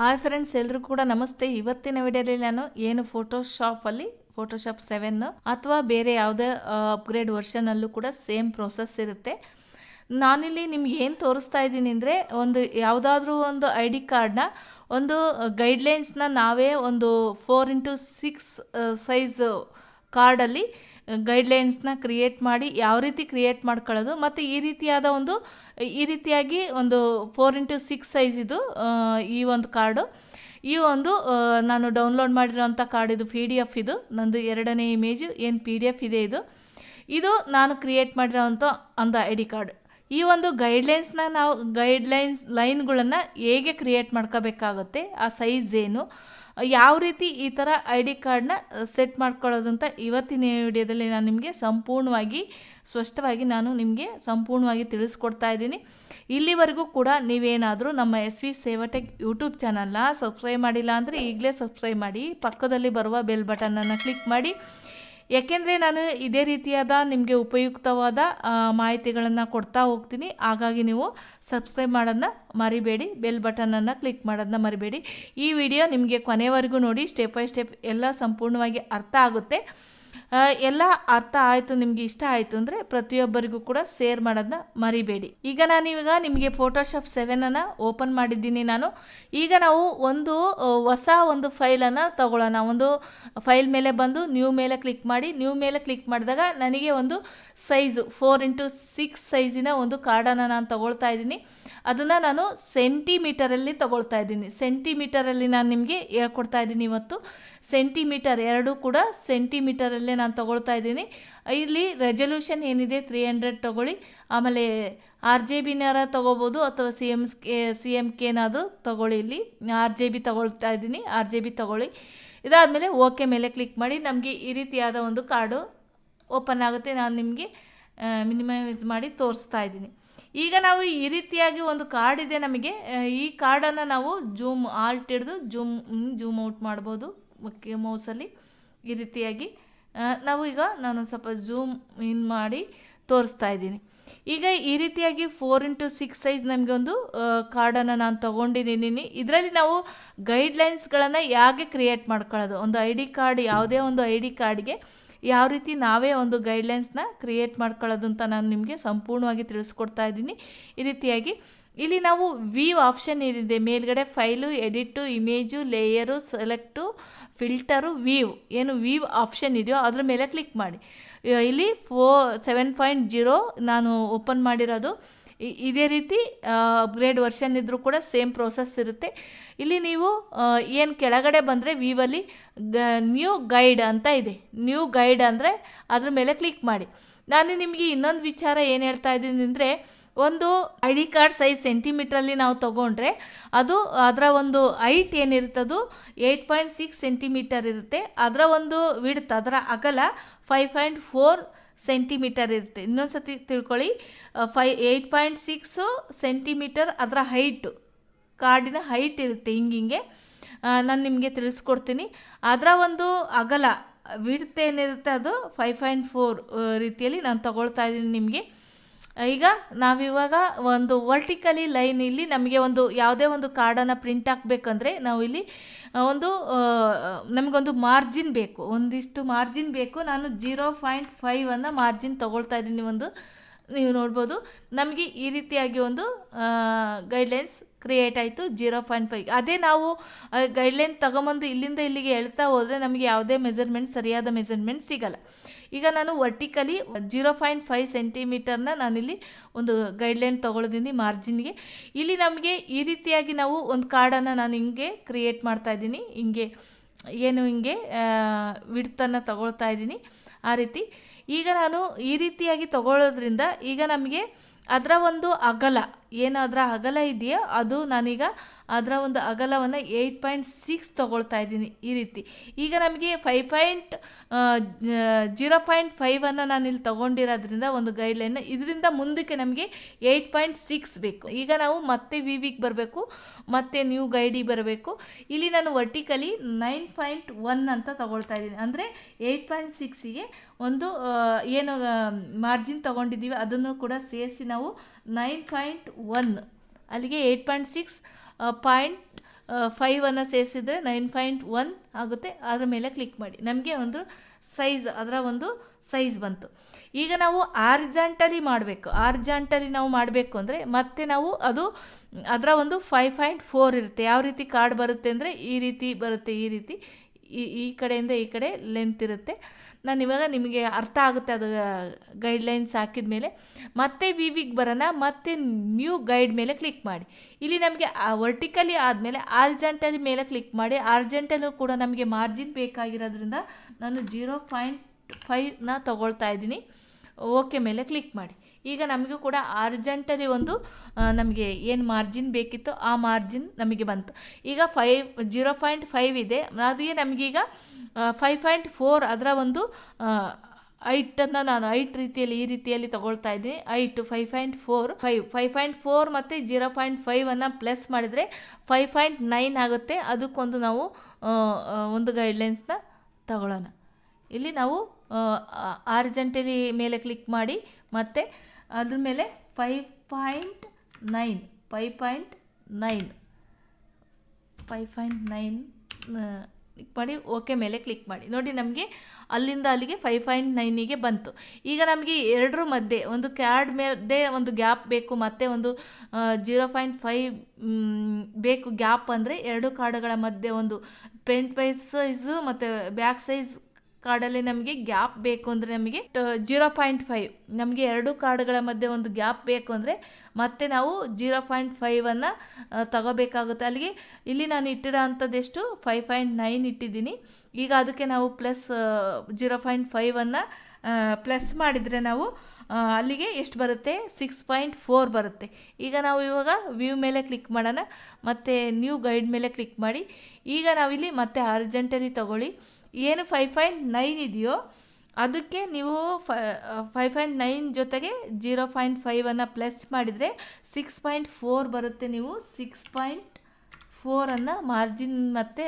Hi friends ಎಲ್ಲರೂ ಕೂಡ ನಮಸ್ತೆ. ಇವತ್ತಿನ ವಿಡಿಯೋದಲ್ಲಿ ನಾನು ಏನು ಫೋಟೋಶಾಪಲ್ಲಿ ಫೋಟೋಶಾಪ್ ಸೆವೆನ್ ಅಥವಾ ಬೇರೆ ಯಾವುದೇ ಅಪ್ಗ್ರೇಡ್ ವರ್ಷನಲ್ಲೂ ಕೂಡ ಸೇಮ್ ಪ್ರೋಸೆಸ್ ಇರುತ್ತೆ. ನಾನಿಲ್ಲಿ ನಿಮ್ಗೆ ಏನು ತೋರಿಸ್ತಾ ಇದ್ದೀನಿ ಅಂದರೆ, ಒಂದು ಯಾವುದಾದ್ರೂ ಒಂದು ಐ ಡಿ ಕಾರ್ಡ್ನ ಒಂದು ಗೈಡ್ಲೈನ್ಸ್ನ ನಾವೇ ಒಂದು ಫೋರ್ ಇಂಟು ಸಿಕ್ಸ್ ಸೈಜ್ ಕಾರ್ಡಲ್ಲಿ ಗೈಡ್ಲೈನ್ಸ್ನ ಕ್ರಿಯೇಟ್ ಮಾಡಿ ಯಾವ ರೀತಿ ಕ್ರಿಯೇಟ್ ಮಾಡ್ಕೊಳ್ಳೋದು ಮತ್ತು ಈ ರೀತಿಯಾದ ಒಂದು, ಈ ರೀತಿಯಾಗಿ ಒಂದು ಫೋರ್ ಇಂಟು ಸಿಕ್ಸ್ ಇದು ಈ ಒಂದು ಕಾರ್ಡು. ಈ ಒಂದು ನಾನು ಡೌನ್ಲೋಡ್ ಮಾಡಿರೋಂಥ ಕಾರ್ಡ್ ಇದು ಪಿ ಡಿ ಎಫ್ ಇದು. ನಂದು ಎರಡನೇ ಇಮೇಜು ಏನು ಪಿ ಡಿ ಎಫ್ ಇದೆ ಇದು. ಇದು ನಾನು ಕ್ರಿಯೇಟ್ ಮಾಡಿರೋವಂಥ ಒಂದು ಐ ಡಿ ಕಾರ್ಡ್ ಈ ಒಂದು ಗೈಡ್ಲೈನ್ಸ್ನ ನಾವು ಗೈಡ್ಲೈನ್ಸ್ ಲೈನ್ಗಳನ್ನು ಹೇಗೆ ಕ್ರಿಯೇಟ್ ಮಾಡ್ಕೋಬೇಕಾಗುತ್ತೆ, ಆ ಸೈಜ್ ಏನು, ಯಾವ ರೀತಿ ಈ ಥರ ಐ ಡಿ ಕಾರ್ಡ್ನ ಸೆಟ್ ಮಾಡ್ಕೊಳ್ಳೋದಂತ ಇವತ್ತಿನ ವಿಡಿಯೋದಲ್ಲಿ ನಾನು ನಿಮಗೆ ಸಂಪೂರ್ಣವಾಗಿ, ಸ್ಪಷ್ಟವಾಗಿ ನಾನು ನಿಮಗೆ ಸಂಪೂರ್ಣವಾಗಿ ತಿಳಿಸ್ಕೊಡ್ತಾ ಇದ್ದೀನಿ. ಇಲ್ಲಿವರೆಗೂ ಕೂಡ ನೀವೇನಾದರೂ ನಮ್ಮ ಎಸ್ ವಿ ಸೇವಟೆಕ್ ಯೂಟ್ಯೂಬ್ ಚಾನಲ್ನ ಸಬ್ಸ್ಕ್ರೈಬ್ ಮಾಡಿಲ್ಲ ಅಂದರೆ ಈಗಲೇ ಸಬ್ಸ್ಕ್ರೈಬ್ ಮಾಡಿ, ಪಕ್ಕದಲ್ಲಿ ಬರುವ ಬೆಲ್ ಬಟನನ್ನು ಕ್ಲಿಕ್ ಮಾಡಿ. ಯಾಕೆಂದರೆ ನಾನು ಇದೇ ರೀತಿಯಾದ ನಿಮಗೆ ಉಪಯುಕ್ತವಾದ ಮಾಹಿತಿಗಳನ್ನು ಕೊಡ್ತಾ ಹೋಗ್ತೀನಿ. ಹಾಗಾಗಿ ನೀವು ಸಬ್ಸ್ಕ್ರೈಬ್ ಮಾಡೋದನ್ನ ಮರಿಬೇಡಿ, ಬೆಲ್ ಬಟನನ್ನು ಕ್ಲಿಕ್ ಮಾಡೋದನ್ನ ಮರಿಬೇಡಿ. ಈ ವಿಡಿಯೋ ನಿಮಗೆ ಕೊನೆವರೆಗೂ ನೋಡಿ, ಸ್ಟೆಪ್ ಬೈ ಸ್ಟೆಪ್ ಎಲ್ಲ ಸಂಪೂರ್ಣವಾಗಿ ಅರ್ಥ ಆಗುತ್ತೆ. ಎಲ್ಲ ಅರ್ಥ ಆಯಿತು, ನಿಮಗೆ ಇಷ್ಟ ಆಯಿತು ಅಂದರೆ ಪ್ರತಿಯೊಬ್ಬರಿಗೂ ಕೂಡ ಸೇರ್ ಮಾಡೋದನ್ನ ಮರಿಬೇಡಿ. ಈಗ ನಾನೀಗ ನಿಮಗೆ ಫೋಟೋಶಾಪ್ ಸೆವೆನನ್ನು ಓಪನ್ ಮಾಡಿದ್ದೀನಿ ನಾನು. ಈಗ ನಾವು ಒಂದು ಹೊಸ ಒಂದು ಫೈಲನ್ನು ತಗೊಳ್ಳೋಣ. ಒಂದು ಫೈಲ್ ಮೇಲೆ ಬಂದು ನ್ಯೂ ಮೇಲೆ ಕ್ಲಿಕ್ ಮಾಡಿ ನ್ಯೂ ಮೇಲೆ ಕ್ಲಿಕ್ ಮಾಡಿದಾಗ ನನಗೆ ಒಂದು ಸೈಜು ಫೋರ್ ಇಂಟು ಸಿಕ್ಸ್ ಸೈಜಿನ ಒಂದು ಕಾರ್ಡನ್ನು ನಾನು ತಗೊಳ್ತಾ ಇದ್ದೀನಿ. ಅದನ್ನು ನಾನು ಸೆಂಟಿಮೀಟರಲ್ಲಿ ತಗೊಳ್ತಾ ಇದ್ದೀನಿ. ಸೆಂಟಿಮೀಟರಲ್ಲಿ ನಾನು ನಿಮಗೆ ಹೇಳ್ಕೊಡ್ತಾ ಇದ್ದೀನಿ ಇವತ್ತು. ಸೆಂಟಿಮೀಟರ್ ಎರಡೂ ಕೂಡ ಸೆಂಟಿಮೀಟರಲ್ಲೇ ನಾನು ತಗೊಳ್ತಾ ಇದ್ದೀನಿ. ಇಲ್ಲಿ ರೆಸಲ್ಯೂಷನ್ ಏನಿದೆ ತ್ರೀ ಹಂಡ್ರೆಡ್ ತಗೊಳ್ಳಿ. ಆಮೇಲೆ ಆರ್ ಜೆ ಬಿನಾರ ತೊಗೋಬೋದು ಅಥವಾ ಸಿ ಎಂ ಸಿ ಎಂ ಕೆನಾದರೂ ತಗೊಳ್ಳಿ ಇಲ್ಲಿ. ಆರ್ ಜೆ ಬಿ ತಗೊಳ್ತಾ ಇದ್ದೀನಿ. ಆರ್ ಜೆ ಬಿ ತಗೊಳ್ಳಿ. ಇದಾದಮೇಲೆ ಓಕೆ ಮೇಲೆ ಕ್ಲಿಕ್ ಮಾಡಿ ನಮಗೆ ಈ ರೀತಿಯಾದ ಒಂದು ಕಾರ್ಡು ಓಪನ್ ಆಗುತ್ತೆ. ನಾನು ನಿಮಗೆ ಮಿನಿಮೈಸ್ ಮಾಡಿ ತೋರಿಸ್ತಾ ಇದ್ದೀನಿ. ಈಗ ನಾವು ಈ ರೀತಿಯಾಗಿ ಒಂದು ಕಾರ್ಡ್ ಇದೆ ನಮಗೆ. ಈ ಕಾರ್ಡನ್ನು ನಾವು ಜೂಮ್ ಆಲ್ಟ್ ಹಿಡಿದು ಜೂಮ್ ಜೂಮ್ ಔಟ್ ಮಾಡ್ಬೋದು ಮೌಸಲ್ಲಿ ಈ ರೀತಿಯಾಗಿ. ನಾವು ಈಗ ನಾನು ಸ್ವಲ್ಪ ಜೂಮ್ ಇನ್ ಮಾಡಿ ತೋರಿಸ್ತಾ ಇದ್ದೀನಿ. ಈಗ ಈ ರೀತಿಯಾಗಿ ಫೋರ್ ಇಂಟು ಸಿಕ್ಸ್ ಸೈಜ್ ನಮಗೆ ಒಂದು ಕಾರ್ಡನ್ನು ನಾನು ತೊಗೊಂಡಿದ್ದೀನಿ. ಇದರಲ್ಲಿ ನಾವು ಗೈಡ್ಲೈನ್ಸ್ಗಳನ್ನು ಹೇಗೆ ಕ್ರಿಯೇಟ್ ಮಾಡ್ಕೊಳ್ಳೋದು? ಒಂದು ಐ ಡಿ ಕಾರ್ಡ್ ಯಾವುದೇ ಒಂದು ಐ ಡಿ ಕಾರ್ಡ್ಗೆ ಯಾವ ರೀತಿ ನಾವೇ ಒಂದು ಗೈಡ್ಲೈನ್ಸ್ನ ಕ್ರಿಯೇಟ್ ಮಾಡ್ಕೊಳ್ಳೋದು ಅಂತ ನಾನು ನಿಮಗೆ ಸಂಪೂರ್ಣವಾಗಿ ತಿಳಿಸ್ಕೊಡ್ತಾ ಇದ್ದೀನಿ. ಈ ರೀತಿಯಾಗಿ ಇಲ್ಲಿ ನಾವು ವ್ಯೂ ಆಪ್ಷನ್ ಏನಿದೆ, ಮೇಲ್ಗಡೆ file edit image layer select filter view ಏನು ವೀವ್ ಆಪ್ಷನ್ ಇದೆಯೋ ಅದ್ರ ಮೇಲೆ ಕ್ಲಿಕ್ ಮಾಡಿ. ಇಲ್ಲಿ ಫೋ ಸೆವೆನ್ ಪಾಯಿಂಟ್ ಜೀರೋ ನಾನು ಓಪನ್ ಮಾಡಿರೋದು. ಇದೇ ರೀತಿ ಅಪ್ಗ್ರೇಡ್ ವರ್ಷನ್ ಇದ್ದರೂ ಕೂಡ ಸೇಮ್ ಪ್ರೋಸೆಸ್ ಇರುತ್ತೆ. ಇಲ್ಲಿ ನೀವು ಏನು ಕೆಳಗಡೆ ಬಂದರೆ ವಿವಲ್ಲಿ ನ್ಯೂ ಗೈಡ್ ಅಂತ ಇದೆ. ನ್ಯೂ ಗೈಡ್ ಅಂದರೆ ಅದ್ರ ಮೇಲೆ ಕ್ಲಿಕ್ ಮಾಡಿ. ನಾನು ನಿಮಗೆ ಇನ್ನೊಂದು ವಿಚಾರ ಏನು ಹೇಳ್ತಾ ಇದ್ದೀನಿ ಅಂದರೆ, ಒಂದು ಐ ಡಿ ಕಾರ್ಡ್ ಸೈಜ್ ಸೆಂಟಿಮೀಟ್ರಲ್ಲಿ ನಾವು ತೊಗೊಂಡ್ರೆ, ಅದು ಅದರ ಒಂದು ಹೈಟ್ ಏನಿರುತ್ತದು ಏಯ್ಟ್ ಪಾಯಿಂಟ್ ಸಿಕ್ಸ್ ಸೆಂಟಿಮೀಟರ್ ಇರುತ್ತೆ. ಅದರ ಒಂದು ವಿಡ್ತ್ ಅದರ ಅಗಲ ಫೈವ್ ಪಾಯಿಂಟ್ ಫೋರ್ ಸೆಂಟಿಮೀಟರ್ ಇರುತ್ತೆ. ಇನ್ನೊಂದು ಸತಿ ತಿಳ್ಕೊಳ್ಳಿ ಫೈ ಏಯ್ಟ್ ಪಾಯಿಂಟ್ ಸಿಕ್ಸು ಸೆಂಟಿಮೀಟರ್ ಅದರ ಹೈಟು ಕಾರ್ಡಿನ ಹೈಟ್ ಇರುತ್ತೆ ಹಿಂಗಿಂಗೆ ನಾನು ನಿಮಗೆ ತಿಳಿಸ್ಕೊಡ್ತೀನಿ. ಅದರ ಒಂದು ಅಗಲ ಏನಿರುತ್ತೆ ಅದು ಫೈವ್ ಪಾಯಿಂಟ್ ಫೋರ್ ರೀತಿಯಲ್ಲಿ ನಾನು ತಗೊಳ್ತಾ ಇದ್ದೀನಿ ನಿಮಗೆ. ಈಗ ನಾವಿವಾಗ ಒಂದು ವರ್ಟಿಕಲಿ ಲೈನ್ ಇಲ್ಲಿ ನಮಗೆ ಒಂದು ಯಾವುದೇ ಒಂದು ಕಾರ್ಡನ್ನು ಪ್ರಿಂಟ್ ಹಾಕಬೇಕಂದ್ರೆ ನಾವು ಇಲ್ಲಿ ಒಂದು ನಮಗೊಂದು ಮಾರ್ಜಿನ್ ಬೇಕು. ಒಂದಿಷ್ಟು ಮಾರ್ಜಿನ್ ಬೇಕು. ನಾನು ಜೀರೋ ಪಾಯಿಂಟ್ ಫೈವನ್ನು ಮಾರ್ಜಿನ್ ತೊಗೊಳ್ತಾ ಇದ್ದೀನಿ ಒಂದು ನೀವು ನೋಡ್ಬೋದು. ನಮಗೆ ಈ ರೀತಿಯಾಗಿ ಒಂದು ಗೈಡ್ಲೈನ್ಸ್ ಕ್ರಿಯೇಟ್ ಆಯಿತು ಜೀರೋ ಪಾಯಿಂಟ್ ಫೈವ್ ಅದೇ ನಾವು ಗೈಡ್ಲೈನ್ ತಗೊಂಬಂದು ಇಲ್ಲಿಂದ ಇಲ್ಲಿಗೆ ಹೇಳ್ತಾ ಹೋದರೆ ನಮಗೆ ಯಾವುದೇ ಮೆಜರ್ಮೆಂಟ್ ಸರಿಯಾದ ಮೆಜರ್ಮೆಂಟ್ ಸಿಗಲ್ಲ. ಈಗ ನಾನು ವರ್ಟಿಕಲಿ ಜೀರೋ ಪಾಯಿಂಟ್ ಫೈವ್ ಸೆಂಟಿಮೀಟರ್ನ ನಾನಿಲ್ಲಿ ಒಂದು ಗೈಡ್ಲೈನ್ ತೊಗೊಳ್ದಿನಿ ಮಾರ್ಜಿನ್ಗೆ ಇಲ್ಲಿ ನಮಗೆ ಈ ರೀತಿಯಾಗಿ ನಾವು ಒಂದು ಕಾರ್ಡನ್ನು ನಾನು ಹಿಂಗೆ ಕ್ರಿಯೇಟ್ ಮಾಡ್ತಾ ಇದ್ದೀನಿ. ಹಿಂಗೆ ಏನು ಹಿಂಗೆ ವಿಡ್ತನ್ನು ತಗೊಳ್ತಾ ಇದ್ದೀನಿ ಆ ರೀತಿ. ಈಗ ನಾನು ಈ ರೀತಿಯಾಗಿ ತಗೊಳ್ಳೋದ್ರಿಂದ ಈಗ ನಮಗೆ ಅದರ ಒಂದು ಅಗಲ ಏನು ಅದರ ಅಗಲ ಇದೆಯೋ? ಅದು ನಾನೀಗ ಅದರ ಒಂದು ಅಗಲವನ್ನು ಏಯ್ಟ್ ಪಾಯಿಂಟ್ ಸಿಕ್ಸ್ ತೊಗೊಳ್ತಾ ಇದ್ದೀನಿ ಈ ರೀತಿ. ಈಗ ನಮಗೆ ಫೈವ್ ಪಾಯಿಂಟ್ ಜೀರೋ ಪಾಯಿಂಟ್ ಫೈವನ್ನು ನಾನು ಇಲ್ಲಿ ತೊಗೊಂಡಿರೋದ್ರಿಂದ ಒಂದು ಗೈಡ್ಲೈನ್ ಇದರಿಂದ ಮುಂದಕ್ಕೆ ನಮಗೆ ಏಯ್ಟ್ ಪಾಯಿಂಟ್ ಸಿಕ್ಸ್ ಬೇಕು. ಈಗ ನಾವು ಮತ್ತೆ ವಿ ವಿಗೆ ಬರಬೇಕು, ಮತ್ತೆ ನ್ಯೂ ಗೈಡಿಗೆ ಬರಬೇಕು. ಇಲ್ಲಿ ನಾನು ವರ್ಟಿಕಲಿ ನೈನ್ ಪಾಯಿಂಟ್ ಒನ್ ಅಂತ ತಗೊಳ್ತಾ ಇದ್ದೀನಿ. ಅಂದರೆ ಏಯ್ಟ್ ಪಾಯಿಂಟ್ ಸಿಕ್ಸಿಗೆ ಒಂದು ಏನು ಮಾರ್ಜಿನ್ ತೊಗೊಂಡಿದ್ದೀವಿ, ಅದನ್ನು ಕೂಡ ಸೇರಿಸಿ ನಾವು ನೈನ್ ಪಾಯಿಂಟ್ ಒನ್ ಅಲ್ಲಿಗೆ ಏಯ್ಟ್ ಪಾಯಿಂಟ್ ಸಿಕ್ಸ್ ಪಾಯಿಂಟ್ ಫೈವನ್ನು ಸೇರಿಸಿದ್ರೆ ನೈನ್ ಪಾಯಿಂಟ್ ಒನ್ ಆಗುತ್ತೆ. ಅದರ ಮೇಲೆ ಕ್ಲಿಕ್ ಮಾಡಿ. ನಮಗೆ ಒಂದು ಸೈಜ್ ಅದರ ಒಂದು ಸೈಜ್ ಬಂತು. ಈಗ ನಾವು ಆರ್ಜಾಂಟಲಿ ಮಾಡಬೇಕು. ಆರ್ಜಾಂಟಲಿ ನಾವು ಮಾಡಬೇಕು ಅಂದರೆ ಮತ್ತೆ ನಾವು ಅದು, ಅದರ ಒಂದು ಫೈವ್ ಪಾಯಿಂಟ್ ಫೋರ್ ಇರುತ್ತೆ. ಯಾವ ರೀತಿ ಕಾರ್ಡ್ ಬರುತ್ತೆ ಅಂದರೆ ಈ ರೀತಿ ಬರುತ್ತೆ, ಈ ರೀತಿ, ಈ ಈ ಕಡೆಯಿಂದ ಈ ಕಡೆ ಲೆಂತ್ ಇರುತ್ತೆ. ನಾನು ಇವಾಗ ನಿಮಗೆ ಅರ್ಥ ಆಗುತ್ತೆ ಅದು ಗೈಡ್ಲೈನ್ಸ್ ಹಾಕಿದ ಮೇಲೆ. ಮತ್ತೆ ವಿ ವಿಗೆ ಬರೋಣ, ಮತ್ತೆ ನ್ಯೂ ಗೈಡ್ ಮೇಲೆ ಕ್ಲಿಕ್ ಮಾಡಿ. ಇಲ್ಲಿ ನಮಗೆ ವರ್ಟಿಕಲಿ ಆದಮೇಲೆ ಆರ್ಜೆಂಟಲ್ ಮೇಲೆ ಕ್ಲಿಕ್ ಮಾಡಿ. ಆರ್ಜೆಂಟಲ್ಲೂ ಕೂಡ ನಮಗೆ ಮಾರ್ಜಿನ್ ಬೇಕಾಗಿರೋದ್ರಿಂದ ನಾನು ಜೀರೋ ಪಾಯಿಂಟ್ ಫೈವ್ನ ತೊಗೊಳ್ತಾ ಇದ್ದೀನಿ. ಓಕೆ ಮೇಲೆ ಕ್ಲಿಕ್ ಮಾಡಿ. ಈಗ ನಮಗೂ ಕೂಡ ಅರ್ಜೆಂಟಲ್ಲಿ ಒಂದು ನಮಗೆ ಏನು ಮಾರ್ಜಿನ್ ಬೇಕಿತ್ತು ಆ ಮಾರ್ಜಿನ್ ನಮಗೆ ಬಂತು. ಈಗ ಫೈವ್ ಜೀರೋ ಪಾಯಿಂಟ್ ಫೈವ್ ಇದೆ. ಅದೇ ನಮಗೀಗ ಫೈವ್ ಪಾಯಿಂಟ್ ಫೋರ್ ಅದರ ಒಂದು ಐಟನ್ನು ನಾನು ಐಟ್ ರೀತಿಯಲ್ಲಿ, ಈ ರೀತಿಯಲ್ಲಿ ತಗೊಳ್ತಾ ಇದ್ದೀನಿ. Eight five point four five five point four ಮತ್ತು ಜೀರೋ ಪಾಯಿಂಟ್ ಫೈವನ್ನು ಪ್ಲಸ್ ಮಾಡಿದರೆ ಫೈವ್ ಪಾಯಿಂಟ್ ನೈನ್ ಆಗುತ್ತೆ. ಅದಕ್ಕೊಂದು ನಾವು ಒಂದು ಗೈಡ್ಲೈನ್ಸ್ನ ತಗೊಳ್ಳೋಣ. ಇಲ್ಲಿ ನಾವು ಆರ್ಜೆಂಟಲಿ ಮೇಲೆ ಕ್ಲಿಕ್ ಮಾಡಿ ಮತ್ತು ಅದ್ರ ಮೇಲೆ five point nine five point nine five point nine click ಮಾಡಿ ಓಕೆ ಮೇಲೆ ಕ್ಲಿಕ್ ಮಾಡಿ. ನೋಡಿ ನಮಗೆ ಅಲ್ಲಿಂದ ಅಲ್ಲಿಗೆ ಫೈವ್ ಪಾಯಿಂಟ್ ನೈನಿಗೆ ಬಂತು. ಈಗ ನಮಗೆ ಎರಡರ ಮಧ್ಯೆ ಒಂದು ಕ್ಯಾಡ್ ಮೇಲೆ ಒಂದು ಗ್ಯಾಪ್ ಬೇಕು, ಮತ್ತು ಒಂದು ಜೀರೋ ಪಾಯಿಂಟ್ ಫೈವ್ ಬೇಕು ಗ್ಯಾಪ್ ಅಂದರೆ ಎರಡು ಕಾರ್ಡ್ಗಳ ಮಧ್ಯೆ ಒಂದು ಪ್ರಿಂಟ್ ವೈಸ್ ಸೈಜು ಮತ್ತು ಬ್ಯಾಕ್ ಸೈಜ್ ಕಾರ್ಡಲ್ಲಿ ನಮಗೆ ಗ್ಯಾಪ್ ಬೇಕು ಅಂದರೆ ನಮಗೆ ಜೀರೋ ಪಾಯಿಂಟ್ ಫೈವ್ ನಮಗೆ ಎರಡು ಕಾರ್ಡ್ಗಳ ಮಧ್ಯೆ ಒಂದು ಗ್ಯಾಪ್ ಬೇಕು ಅಂದರೆ ಮತ್ತೆ ನಾವು ಜೀರೋ ಪಾಯಿಂಟ್ ಫೈವನ್ನು ತಗೋಬೇಕಾಗುತ್ತೆ. ಅಲ್ಲಿಗೆ ಇಲ್ಲಿ ನಾನು ಇಟ್ಟಿರೋ ಫೈವ್ ಪಾಯಿಂಟ್ ನೈನ್ ಇಟ್ಟಿದ್ದೀನಿ. ಈಗ ಅದಕ್ಕೆ ನಾವು ಪ್ಲಸ್ ಜೀರೋ ಪಾಯಿಂಟ್ ಫೈವನ್ನು ಪ್ಲಸ್ ಮಾಡಿದರೆ ನಾವು ಅಲ್ಲಿಗೆ ಎಷ್ಟು ಬರುತ್ತೆ? ಸಿಕ್ಸ್ ಪಾಯಿಂಟ್ ಫೋರ್ ಬರುತ್ತೆ. ಈಗ ನಾವು ಇವಾಗ ವ್ಯೂ ಮೇಲೆ ಕ್ಲಿಕ್ ಮಾಡೋಣ. ಮತ್ತು ನ್ಯೂ ಗೈಡ್ ಮೇಲೆ ಕ್ಲಿಕ್ ಮಾಡಿ. ಈಗ ನಾವಿಲ್ಲಿ ಮತ್ತೆ ಅರ್ಜೆಂಟಲ್ಲಿ ತಗೊಳ್ಳಿ. ಏನು ಫೈವ್ ಪಾಯಿಂಟ್ ನೈನ್ ಇದೆಯೋ ಅದಕ್ಕೆ ನೀವು ಫೈವ್ ಪಾಯಿಂಟ್ ನೈನ್ ಜೊತೆಗೆ ಜೀರೋ ಪಾಯಿಂಟ್ ಫೈವನ್ನು ಪ್ಲಸ್ ಮಾಡಿದರೆ ಸಿಕ್ಸ್ ಪಾಯಿಂಟ್ ಫೋರ್ ಬರುತ್ತೆ ನೀವು ಸಿಕ್ಸ್ ಪಾಯಿಂಟ್ ಫೋರನ್ನು ಮಾರ್ಜಿನ್ ಮತ್ತೆ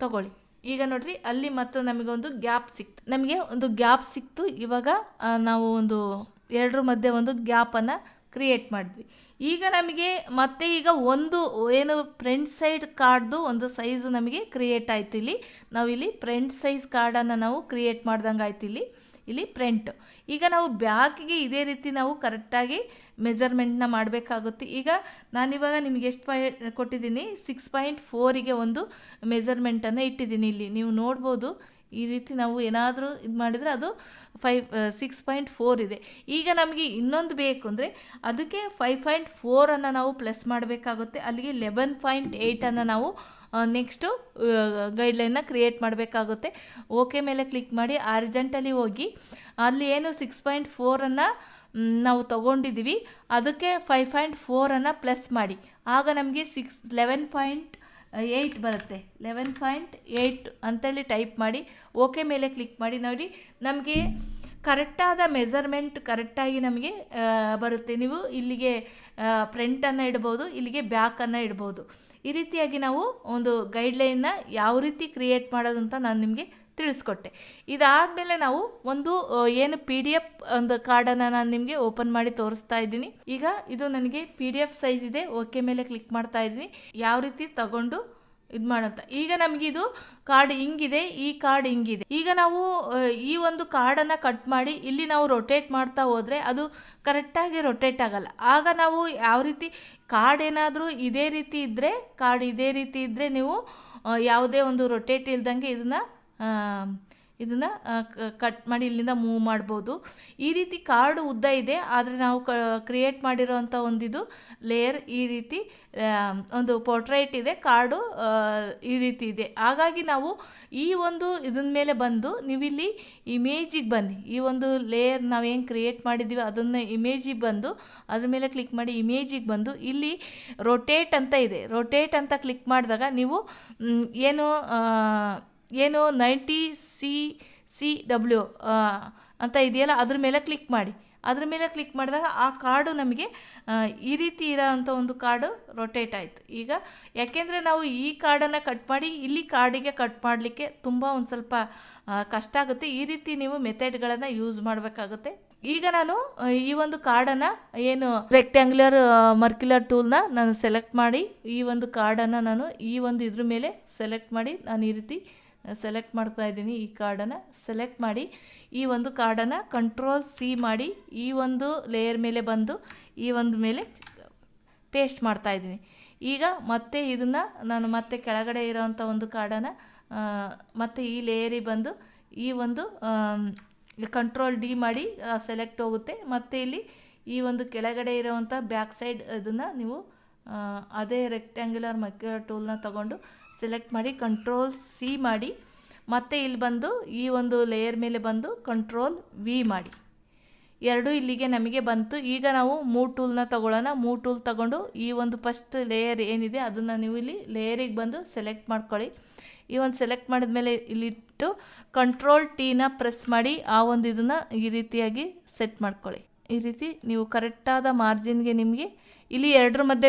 ತಗೊಳ್ಳಿ. ಈಗ ನೋಡಿರಿ, ಅಲ್ಲಿ ಮತ್ತು ನಮಗೊಂದು ಗ್ಯಾಪ್ ಸಿಕ್ತು. ನಮಗೆ ಒಂದು ಗ್ಯಾಪ್ ಸಿಕ್ತು. ಇವಾಗ ನಾವು ಒಂದು ಎರಡರ ಮಧ್ಯೆ ಒಂದು ಗ್ಯಾಪನ್ನು ಕ್ರಿಯೇಟ್ ಮಾಡಿದ್ವಿ. ಈಗ ನಮಗೆ ಮತ್ತೆ ಈಗ ಒಂದು ಏನು ಫ್ರಂಟ್ ಸೈಡ್ ಕಾರ್ಡ್ದು ಒಂದು ಸೈಜ್ ನಮಗೆ ಕ್ರಿಯೇಟ್ ಆಯ್ತು ಇಲ್ಲಿ. ನಾವು ಇಲ್ಲಿ ಫ್ರಂಟ್ ಸೈಜ್ ಕಾರ್ಡನ್ನು ನಾವು ಕ್ರಿಯೇಟ್ ಮಾಡ್ದಂಗೆ ಆಯ್ತು ಇಲ್ಲಿ. ಇಲ್ಲಿ ಪ್ರಿಂಟ್ ಈಗ ನಾವು ಬ್ಯಾಕ್ಗೆ ಇದೇ ರೀತಿ ನಾವು ಕರೆಕ್ಟಾಗಿ ಮೆಜರ್ಮೆಂಟ್ನ ಮಾಡಬೇಕಾಗುತ್ತೆ. ಈಗ ನಾನಿವಾಗ ನಿಮಗೆ ಎಷ್ಟು ಪಾಯಿಂಟ್ ಕೊಟ್ಟಿದ್ದೀನಿ? ಸಿಕ್ಸ್ ಪಾಯಿಂಟ್ ಫೋರಿಗೆ ಒಂದು ಮೆಜರ್ಮೆಂಟನ್ನು ಇಟ್ಟಿದ್ದೀನಿ ಇಲ್ಲಿ. ನೀವು ನೋಡ್ಬೋದು. ಈ ರೀತಿ ನಾವು ಏನಾದರೂ ಇದು ಮಾಡಿದರೆ ಅದು ಫೈವ್ ಸಿಕ್ಸ್ ಪಾಯಿಂಟ್ ಫೋರ್ ಇದೆ. ಈಗ ನಮಗೆ ಇನ್ನೊಂದು ಬೇಕು ಅಂದರೆ ಅದಕ್ಕೆ ಫೈವ್ ಪಾಯಿಂಟ್ ಫೋರನ್ನು ನಾವು ಪ್ಲಸ್ ಮಾಡಬೇಕಾಗುತ್ತೆ. ಅಲ್ಲಿಗೆ ಲೆವೆನ್ ಪಾಯಿಂಟ್ ಏಯ್ಟನ್ನು ನಾವು ನೆಕ್ಸ್ಟು ಗೈಡ್ಲೈನ್ನ ಕ್ರಿಯೇಟ್ ಮಾಡಬೇಕಾಗುತ್ತೆ. ಓಕೆ ಮೇಲೆ ಕ್ಲಿಕ್ ಮಾಡಿ ಅರ್ಜೆಂಟಲ್ಲಿ ಹೋಗಿ, ಅಲ್ಲಿ ಏನು ಸಿಕ್ಸ್ ಪಾಯಿಂಟ್ ಫೋರನ್ನು ನಾವು ತೊಗೊಂಡಿದ್ದೀವಿ ಅದಕ್ಕೆ ಫೈವ್ ಪಾಯಿಂಟ್ ಫೋರನ್ನು ಪ್ಲಸ್ ಮಾಡಿ. ಆಗ ನಮಗೆ ಸಿಕ್ಸ್ ಲೆವೆನ್ ಪಾಯಿಂಟ್ ಏಯ್ಟ್ ಬರುತ್ತೆ. ಲೆವೆನ್ ಪಾಯಿಂಟ್ ಏಯ್ಟ್ ಅಂತೇಳಿ ಟೈಪ್ ಮಾಡಿ ಓಕೆ ಮೇಲೆ ಕ್ಲಿಕ್ ಮಾಡಿ ನೋಡಿ. ನಮಗೆ ಕರೆಕ್ಟಾದ ಮೆಸರ್ಮೆಂಟ್ ಕರೆಕ್ಟಾಗಿ ನಮಗೆ ಬರುತ್ತೆ. ನೀವು ಇಲ್ಲಿಗೆ ಫ್ರಂಟನ್ನು ಇಡ್ಬೋದು, ಇಲ್ಲಿಗೆ ಬ್ಯಾಕನ್ನು ಇಡ್ಬೋದು. ಈ ರೀತಿಯಾಗಿ ನಾವು ಒಂದು ಗೈಡ್ಲೈನ್ನ ಯಾವ ರೀತಿ ಕ್ರಿಯೇಟ್ ಮಾಡೋದು ಅಂತ ನಾನು ನಿಮಗೆ ತಿಳಿಸ್ಕೊಟ್ಟೆ. ಇದಾದಮೇಲೆ ನಾವು ಒಂದು ಏನು ಪಿ ಡಿ ಎಫ್ ಒಂದು ಕಾರ್ಡನ್ನು ನಾನು ನಿಮಗೆ ಓಪನ್ ಮಾಡಿ ತೋರಿಸ್ತಾ ಇದ್ದೀನಿ. ಈಗ ಇದು ನನಗೆ ಪಿ ಡಿ ಎಫ್ ಸೈಜ್ ಇದೆ, ಓಕೆ ಮೇಲೆ ಕ್ಲಿಕ್ ಮಾಡ್ತಾ ಇದ್ದೀನಿ. ಯಾವ ರೀತಿ ತಗೊಂಡು ಇದು ಮಾಡಂತ ಈಗ ನಮಗೆ ಇದು ಕಾರ್ಡ್ ಹಿಂಗಿದೆ, ಈ ಕಾರ್ಡ್ ಹಿಂಗಿದೆ. ಈಗ ನಾವು ಈ ಒಂದು ಕಾರ್ಡನ್ನು ಕಟ್ ಮಾಡಿ ಇಲ್ಲಿ ನಾವು ರೊಟೇಟ್ ಮಾಡ್ತಾ ಹೋದರೆ ಅದು ಕರೆಕ್ಟಾಗಿ ರೊಟೇಟ್ ಆಗಲ್ಲ. ಆಗ ನಾವು ಯಾವ ರೀತಿ ಕಾರ್ಡ್ ಏನಾದರೂ ಇದೇ ರೀತಿ ಇದ್ದರೆ ಕಾರ್ಡ್ ಇದೇ ರೀತಿ ಇದ್ದರೆ ನೀವು ಯಾವುದೇ ಒಂದು ರೊಟೇಟ್ ಇಲ್ದಂಗೆ ಇದನ್ನು ಇದನ್ನು ಕಟ್ ಮಾಡಿ ಇಲ್ಲಿಂದ ಮೂವ್ ಮಾಡ್ಬೋದು. ಈ ರೀತಿ ಕಾರ್ಡ್ ಉದ್ದ ಇದೆ, ಆದರೆ ನಾವು ಕ ಕ್ರಿಯೇಟ್ ಮಾಡಿರೋವಂಥ ಒಂದಿದು ಲೇಯರ್ ಈ ರೀತಿ ಒಂದು ಪೋರ್ಟ್ರೈಟ್ ಇದೆ, ಕಾರ್ಡು ಈ ರೀತಿ ಇದೆ. ಹಾಗಾಗಿ ನಾವು ಈ ಒಂದು ಇದನ್ನ ಮೇಲೆ ಬಂದು ನೀವಿಲ್ಲಿ ಇಮೇಜಿಗೆ ಬನ್ನಿ. ಈ ಒಂದು ಲೇಯರ್ ನಾವೇನು ಕ್ರಿಯೇಟ್ ಮಾಡಿದ್ದೀವಿ ಅದನ್ನು ಇಮೇಜಿಗೆ ಬಂದು, ಅದ್ರ ಮೇಲೆ ಕ್ಲಿಕ್ ಮಾಡಿ ಇಮೇಜಿಗೆ ಬಂದು, ಇಲ್ಲಿ ರೊಟೇಟ್ ಅಂತ ಇದೆ. ರೊಟೇಟ್ ಅಂತ ಕ್ಲಿಕ್ ಮಾಡಿದಾಗ ನೀವು ಏನು ಏನು ನೈಂಟಿ ಸಿ ಸಿ ಡಬ್ಲ್ಯೂ ಅಂತ ಇದೆಯಲ್ಲ, ಅದ್ರ ಮೇಲೆ ಕ್ಲಿಕ್ ಮಾಡಿ. ಅದ್ರ ಮೇಲೆ ಕ್ಲಿಕ್ ಮಾಡಿದಾಗ ಆ ಕಾರ್ಡು ನಮಗೆ ಈ ರೀತಿ ಇರೋವಂಥ ಒಂದು ಕಾರ್ಡು ರೊಟೇಟ್ ಆಯಿತು. ಈಗ ಯಾಕೆಂದರೆ ನಾವು ಈ ಕಾರ್ಡನ್ನು ಕಟ್ ಮಾಡಿ, ಇಲ್ಲಿ ಕಾರ್ಡಿಗೆ ಕಟ್ ಮಾಡಲಿಕ್ಕೆ ತುಂಬ ಒಂದು ಸ್ವಲ್ಪ ಕಷ್ಟ ಆಗುತ್ತೆ. ಈ ರೀತಿ ನೀವು ಮೆಥಡ್ಗಳನ್ನು ಯೂಸ್ ಮಾಡಬೇಕಾಗುತ್ತೆ. ಈಗ ನಾನು ಈ ಒಂದು ಕಾರ್ಡನ್ನು ಏನು ರೆಕ್ಟ್ಯಾಂಗ್ಯುಲರ್ ಮರ್ಕ್ಯುಲರ್ ಟೂಲ್ನ ನಾನು ಸೆಲೆಕ್ಟ್ ಮಾಡಿ, ಈ ಒಂದು ಕಾರ್ಡನ್ನು ನಾನು ಈ ಒಂದು ಇದ್ರ ಮೇಲೆ ಸೆಲೆಕ್ಟ್ ಮಾಡಿ, ನಾನು ಈ ರೀತಿ ಸೆಲೆಕ್ಟ್ ಮಾಡ್ತಾ ಇದ್ದೀನಿ ಈ ಕಾರ್ಡನ್ನು ಸೆಲೆಕ್ಟ್ ಮಾಡಿ ಈ ಒಂದು ಕಾರ್ಡನ್ನು ಕಂಟ್ರೋಲ್ ಸಿ ಮಾಡಿ ಈ ಒಂದು ಲೇಯರ್ ಮೇಲೆ ಬಂದು ಈ ಒಂದು ಮೇಲೆ ಪೇಸ್ಟ್ ಮಾಡ್ತಾ ಇದ್ದೀನಿ. ಈಗ ಮತ್ತೆ ಇದನ್ನು ನಾನು ಮತ್ತೆ ಕೆಳಗಡೆ ಇರೋವಂಥ ಒಂದು ಕಾರ್ಡನ್ನು ಮತ್ತೆ ಈ ಲೇಯರಿಗೆ ಬಂದು ಈ ಒಂದು ಕಂಟ್ರೋಲ್ ಡಿ ಮಾಡಿ ಸೆಲೆಕ್ಟ್ ಹೋಗುತ್ತೆ. ಮತ್ತು ಇಲ್ಲಿ ಈ ಒಂದು ಕೆಳಗಡೆ ಇರೋವಂಥ ಬ್ಯಾಕ್ ಸೈಡ್ ಇದನ್ನು ನೀವು ಅದೇ ರೆಕ್ಟ್ಯಾಂಗ್ಯುಲರ್ ಮಕ್ಯುಲರ್ ಟೂಲ್ನ ತಗೊಂಡು ಸೆಲೆಕ್ಟ್ ಮಾಡಿ ಕಂಟ್ರೋಲ್ ಸಿ ಮಾಡಿ, ಮತ್ತೆ ಇಲ್ಲಿ ಬಂದು, ಈ ಒಂದು ಲೇಯರ್ ಮೇಲೆ ಬಂದು ಕಂಟ್ರೋಲ್ ವಿ ಮಾಡಿ. ಎರಡು ಇಲ್ಲಿಗೆ ನಮಗೆ ಬಂತು. ಈಗ ನಾವು ಮೂ ಟೂಲ್ನ ತಗೊಳ್ಳೋಣ. ಮೂ ಟೂಲ್ ತಗೊಂಡು ಈ ಒಂದು ಫಸ್ಟ್ ಲೇಯರ್ ಏನಿದೆ, ಅದನ್ನು ನೀವು ಇಲ್ಲಿ ಲೇಯರಿಗೆ ಬಂದು ಸೆಲೆಕ್ಟ್ ಮಾಡ್ಕೊಳ್ಳಿ. ಈ ಒಂದು ಸೆಲೆಕ್ಟ್ ಮಾಡಿದ ಮೇಲೆ ಇಲ್ಲಿಟ್ಟು ಕಂಟ್ರೋಲ್ ಟೀನ ಪ್ರೆಸ್ ಮಾಡಿ, ಆ ಒಂದು ಇದನ್ನು ಈ ರೀತಿಯಾಗಿ ಸೆಟ್ ಮಾಡ್ಕೊಳ್ಳಿ. ಈ ರೀತಿ ನೀವು ಕರೆಕ್ಟಾದ ಮಾರ್ಜಿನ್ಗೆ ನಿಮಗೆ ಇಲ್ಲಿ ಎರಡರ ಮಧ್ಯೆ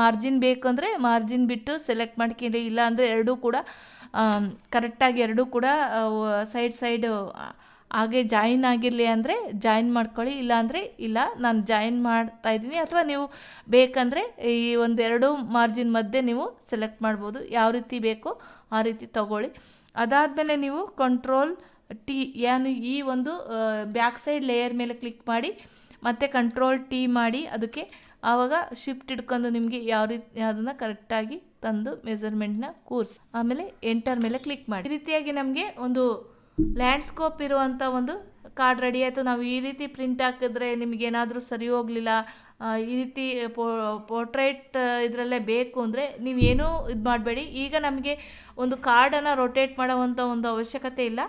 ಮಾರ್ಜಿನ್ ಬೇಕು ಅಂದರೆ ಮಾರ್ಜಿನ್ ಬಿಟ್ಟು ಸೆಲೆಕ್ಟ್ ಮಾಡ್ಕೊಂಡು ಇಲ್ಲ ಅಂದರೆ ಎರಡೂ ಕೂಡ ಕರೆಕ್ಟಾಗಿ ಎರಡೂ ಕೂಡ ಸೈಡ್ ಸೈಡ್ ಹಾಗೆ ಜಾಯಿನ್ ಆಗಿರಲಿ ಅಂದರೆ ಜಾಯಿನ್ ಮಾಡ್ಕೊಳ್ಳಿ ಇಲ್ಲಾಂದರೆ ಇಲ್ಲ, ನಾನು ಜಾಯಿನ್ ಮಾಡ್ತಾ ಇದ್ದೀನಿ. ಅಥವಾ ನೀವು ಬೇಕಂದರೆ ಈ ಒಂದೆರಡು ಮಾರ್ಜಿನ್ ಮಧ್ಯೆ ನೀವು ಸೆಲೆಕ್ಟ್ ಮಾಡ್ಬೋದು. ಯಾವ ರೀತಿ ಬೇಕೋ ಆ ರೀತಿ ತಗೊಳ್ಳಿ. ಅದಾದಮೇಲೆ ನೀವು ಕಂಟ್ರೋಲ್ ಟಿ ಏನು ಈ ಒಂದು ಬ್ಯಾಕ್ ಸೈಡ್ ಲೇಯರ್ ಮೇಲೆ ಕ್ಲಿಕ್ ಮಾಡಿ ಮತ್ತು ಕಂಟ್ರೋಲ್ ಟಿ ಮಾಡಿ ಅದಕ್ಕೆ ಆವಾಗ ಶಿಫ್ಟ್ ಹಿಡ್ಕೊಂಡು ನಿಮಗೆ ಯಾವ ರೀತಿ ಅದನ್ನು ಕರೆಕ್ಟಾಗಿ ತಂದು ಮೆಸರ್ಮೆಂಟ್ನ ಕೂರಿಸಿ. ಆಮೇಲೆ ಎಂಟರ್ ಮೇಲೆ ಕ್ಲಿಕ್ ಮಾಡಿ. ಈ ರೀತಿಯಾಗಿ ನಮಗೆ ಒಂದು ಲ್ಯಾಂಡ್ಸ್ಕೋಪ್ ಇರುವಂಥ ಒಂದು ಕಾರ್ಡ್ ರೆಡಿ ಆಯಿತು. ನಾವು ಈ ರೀತಿ ಪ್ರಿಂಟ್ ಹಾಕಿದ್ರೆ ನಿಮಗೇನಾದರೂ ಸರಿ ಹೋಗಲಿಲ್ಲ. ಈ ರೀತಿ ಪೋರ್ಟ್ರೇಟ್ ಇದರಲ್ಲೇ ಬೇಕು ಅಂದರೆ ನೀವೇನೂ ಇದು ಮಾಡಬೇಡಿ. ಈಗ ನಮಗೆ ಒಂದು ಕಾರ್ಡನ್ನು ರೊಟೇಟ್ ಮಾಡೋವಂಥ ಒಂದು ಅವಶ್ಯಕತೆ ಇಲ್ಲ.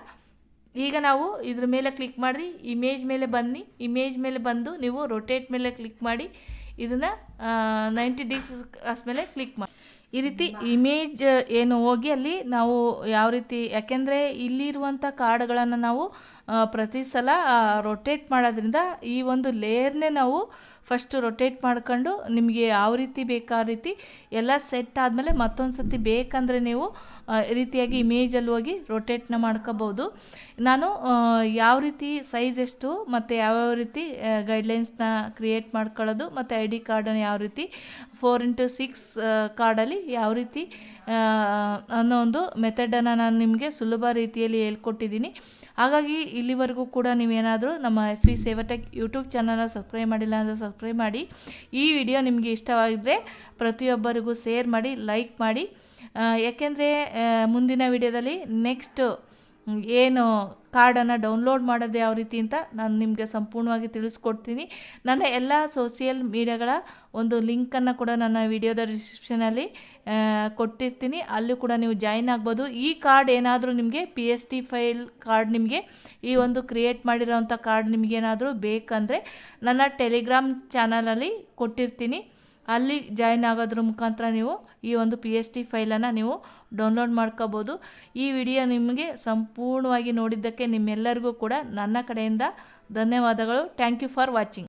ಈಗ ನಾವು ಇದ್ರ ಮೇಲೆ ಕ್ಲಿಕ್ ಮಾಡಿ ಇಮೇಜ್ ಮೇಲೆ ಬನ್ನಿ. ಇಮೇಜ್ ಮೇಲೆ ಬಂದು ನೀವು ರೊಟೇಟ್ ಮೇಲೆ ಕ್ಲಿಕ್ ಮಾಡಿ, ಇದನ್ನು ನೈಂಟಿ ಡಿಗ್ರೀಸ್ ಮೇಲೆ ಕ್ಲಿಕ್ ಮಾಡಿ. ಈ ರೀತಿ ಇಮೇಜ್ ಏನು ಹೋಗಿ ಅಲ್ಲಿ ನಾವು ಯಾವ ರೀತಿ, ಯಾಕೆಂದರೆ ಇಲ್ಲಿರುವಂಥ ಕಾರ್ಡ್ಗಳನ್ನು ನಾವು ಪ್ರತಿ ಸಲ ರೊಟೇಟ್ ಮಾಡೋದ್ರಿಂದ ಈ ಒಂದು ಲೇಯರ್ನೇ ನಾವು ಫಸ್ಟು ರೊಟೇಟ್ ಮಾಡ್ಕೊಂಡು ನಿಮಗೆ ಯಾವ ರೀತಿ ಬೇಕಾ ರೀತಿ ಎಲ್ಲ ಸೆಟ್ ಆದಮೇಲೆ ಮತ್ತೊಂದು ಸರ್ತಿ ಬೇಕಂದರೆ ನೀವು ರೀತಿಯಾಗಿ ಇಮೇಜಲ್ಲಿ ಹೋಗಿ ರೊಟೇಟ್ನ ಮಾಡ್ಕೋಬೋದು ನಾನು ಯಾವ ರೀತಿ ಸೈಜ್ ಎಷ್ಟು ಮತ್ತು ಯಾವ್ಯಾವ ರೀತಿ ಗೈಡ್ಲೈನ್ಸ್ನ ಕ್ರಿಯೇಟ್ ಮಾಡ್ಕೊಳ್ಳೋದು ಮತ್ತು ಐ ಡಿ ಕಾರ್ಡನ್ನು ಯಾವ ರೀತಿ ಫೋರ್ ಇಂಟು ಸಿಕ್ಸ್ ಕಾರ್ಡಲ್ಲಿ ಯಾವ ರೀತಿ ಅನ್ನೋ ಒಂದು ಮೆಥಡನ್ನು ನಾನು ನಿಮಗೆ ಸುಲಭ ರೀತಿಯಲ್ಲಿ ಹೇಳ್ಕೊಟ್ಟಿದ್ದೀನಿ. ಹಾಗಾಗಿ ಇಲ್ಲಿವರೆಗೂ ಕೂಡ ನೀವೇನಾದರೂ ನಮ್ಮ ಎಸ್ ವಿ ಸೇವಟೆಕ್ ಯೂಟ್ಯೂಬ್ ಚಾನಲ್ನ ಸಬ್ಸ್ಕ್ರೈಬ್ ಮಾಡಿಲ್ಲ ಅಂದರೆ ಸಬ್ಸ್ಕ್ರೈಬ್ ಮಾಡಿ. ಈ ವಿಡಿಯೋ ನಿಮಗೆ ಇಷ್ಟವಾಗಿದ್ದರೆ ಪ್ರತಿಯೊಬ್ಬರಿಗೂ ಶೇರ್ ಮಾಡಿ, ಲೈಕ್ ಮಾಡಿ. ಯಾಕೆಂದರೆ ಮುಂದಿನ ವಿಡಿಯೋದಲ್ಲಿ ನೆಕ್ಸ್ಟು ಏನು ಕಾರ್ಡನ್ನು ಡೌನ್ಲೋಡ್ ಮಾಡೋದು ಯಾವ ರೀತಿ ಅಂತ ನಾನು ನಿಮಗೆ ಸಂಪೂರ್ಣವಾಗಿ ತಿಳಿಸ್ಕೊಡ್ತೀನಿ. ನನ್ನ ಎಲ್ಲ ಸೋಷಿಯಲ್ ಮೀಡಿಯಾಗಳ ಒಂದು ಲಿಂಕನ್ನು ಕೂಡ ನನ್ನ ವಿಡಿಯೋದ ಡಿಸ್ಕ್ರಿಪ್ಷನಲ್ಲಿ ಕೊಟ್ಟಿರ್ತೀನಿ. ಅಲ್ಲೂ ಕೂಡ ನೀವು ಜಾಯಿನ್ ಆಗ್ಬೋದು. ಈ ಕಾರ್ಡ್ ಏನಾದರೂ ನಿಮಗೆ P S T file card ನಿಮಗೆ, ಈ ಒಂದು ಕ್ರಿಯೇಟ್ ಮಾಡಿರೋವಂಥ ಕಾರ್ಡ್ ನಿಮಗೇನಾದರೂ ಬೇಕಂದರೆ ನನ್ನ ಟೆಲಿಗ್ರಾಮ್ ಚಾನಲಲ್ಲಿ ಕೊಟ್ಟಿರ್ತೀನಿ. ಅಲ್ಲಿ ಜಾಯಿನ್ ಆಗೋದ್ರ ಮುಖಾಂತರ ನೀವು ಈ ಒಂದು ಪಿ ಎಚ್ ಡಿ ಫೈಲನ್ನು ನೀವು ಡೌನ್ಲೋಡ್ ಮಾಡ್ಕೋಬೋದು. ಈ ವಿಡಿಯೋ ನಿಮಗೆ ಸಂಪೂರ್ಣವಾಗಿ ನೋಡಿದ್ದಕ್ಕೆ ನಿಮ್ಮೆಲ್ಲರಿಗೂ ಕೂಡ ನನ್ನ ಕಡೆಯಿಂದ ಧನ್ಯವಾದಗಳು. Thank you for watching